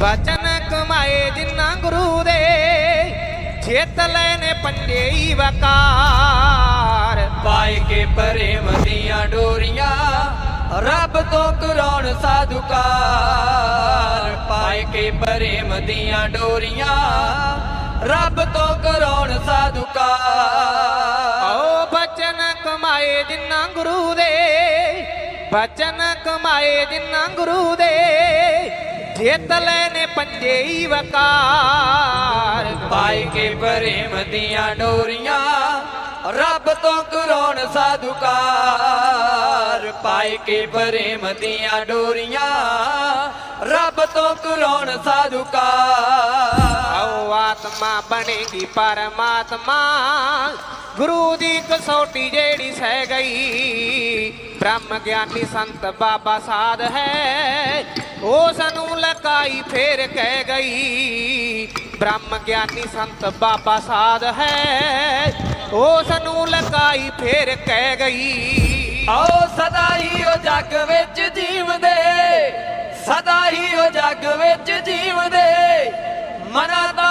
ਬਚਨ ਕਮਾਏ ਜਿਨ੍ਹਾਂ ਗੁਰੂ ਦੇ ਚੇਤ ਲੈਨੇ ਹੀ ਵਕਾਰ। ਪਾਏ ਕੇ ਪ੍ਰੇਮ ਦੀਆਂ ਡੋਰੀਆਂ ਰੱਬ ਤੋਂ ਕਰਾਉਣ ਸਾਧੁਕਾਰ। ਪਾਏ ਕੇ ਪ੍ਰੇਮ ਦੀਆਂ ਡੋਰੀਆਂ ਰੱਬ ਤੋਂ ਕਰਾਉਣ ਸਾਧੁਕਾਰ। ਆਓ ਬਚਨ ਕਮਾਏ ਜਿਨ੍ਹਾਂ ਗੁਰੂ ਦੇ ਬਚਨ ਕਮਾਏ ਜਿਨ੍ਹਾਂ ਗੁਰੂ ਦੇ। ਜਿੱਤ ਲੈਨੇ ਪੰਜੇ ਹੀ ਵਕਾਰ ਪਾਏ ਕੇ ਪ੍ਰੇਮ ਦੀਆਂ ਡੋਰੀਆਂ ਰੱਬ ਤੋਂ ਕਰਾਉਣ ਸਾਧੁਕਾਰ। ਪਾਏ ਕੇ ਪ੍ਰੇਮ ਦੀਆਂ ਡੋਰੀਆਂ ਰੱਬ ਤੋਂ ਕਰਾਉਣ ਸਾਧੁਕਾਰ। ਆਓ ਆਤਮਾ ਬਣੇਗੀ ਪਰਮਾਤਮਾ। ਗੁਰੂ ਦੀ ਕਸੌਟੀ ਜਿਹੜੀ ਸਹਿ ਗਈ ਬ੍ਰਹਮ ਗਿਆਨੀ ਸੰਤ ਬਾਬਾ ਸਾਧ ਹੈ ਉਸ ਨੂੰ ਲਕਾਈ ਫੇਰ ਕਹਿ ਗਈ, ਬ੍ਰਹਮ ਗਿਆਨੀ ਸੰਤ ਬਾਬਾ ਸਾਧ ਹੈ ਉਸ ਨੂੰ ਲਕਾਈ ਫੇਰ ਕਹਿ ਗਈ। ਆਓ ਸਦਾ ਹੀ ਉਹ ਜੱਗ ਵਿੱਚ ਜੀਵਦੇ, ਸਦਾ ਹੀ ਉਹ ਜੱਗ ਵਿੱਚ ਜੀਵਦੇ, ਮਨਾਂ ਦਾ